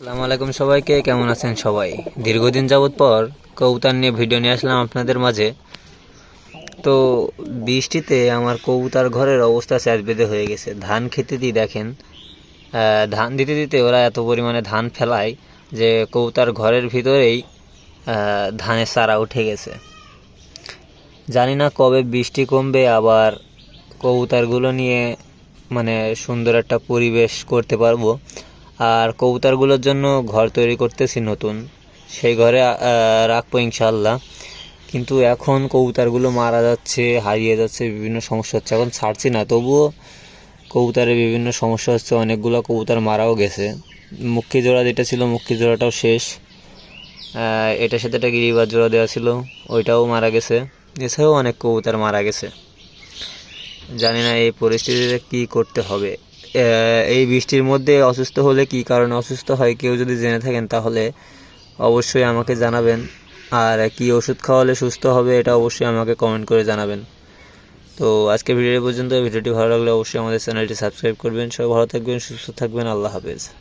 আসসালামু আলাইকুম সবাইকে, কেমন আছেন সবাই? দীর্ঘদিন যাবত পর কবুতর নিয়ে ভিডিও নিয়ে আসলাম আপনাদের মাঝে। তো বৃষ্টিতে আমার কবুতর ঘরের অবস্থা স্যাঁচ বেঁধে হয়ে গেছে। ধান খেতে দিয়ে দেখেন। ধান দিতে দিতে ওরা এত পরিমাণে ধান ফেলায় যে কবুতর ঘরের ভিতরেই ধানের চারা উঠে গেছে। জানি না কবে বৃষ্টি কমবে, আবার কবুতরগুলো নিয়ে মানে সুন্দর একটা পরিবেশ করতে পারব। আর কবুতরগুলোর জন্য ঘর তৈরি করতেছি নতুন। সেই ঘরে রাখব ইনশাল্লাহ কিন্তু এখন কবুতরগুলো মারা যাচ্ছে, হারিয়ে যাচ্ছে, বিভিন্ন সমস্যা হচ্ছে। এখন ছাড়ছি না, তবুও কবুতরের বিভিন্ন সমস্যা হচ্ছে। অনেকগুলো কবুতর মারাও গেছে। মুখী জোড়া যেটা ছিল মুখী জোড়াটাও শেষ এটার সাথে একটা গিরিবার জোড়া দেওয়া ছিল, ওইটাও মারা গেছে। এছাড়াও অনেক কবুতর মারা গেছে। জানি না এই পরিস্থিতিতে কি করতে হবে। এই বৃষ্টির মধ্যে অসুস্থ হলে কি কারণে অসুস্থ হয় কেউ যদি জেনে থাকেন তাহলে অবশ্যই আমাকে জানাবেন। আর কি ওষুধ খাওয়ালে সুস্থ হবে এটা অবশ্যই আমাকে কমেন্ট করে জানাবেন। তো আজকে ভিডিও পর্যন্ত। ভিডিওটি ভালো লাগলে অবশ্যই আমাদের চ্যানেলটি সাবস্ক্রাইব করবেন। সবাই ভালো থাকবেন, সুস্থ থাকবেন। আল্লাহ হাফেজ।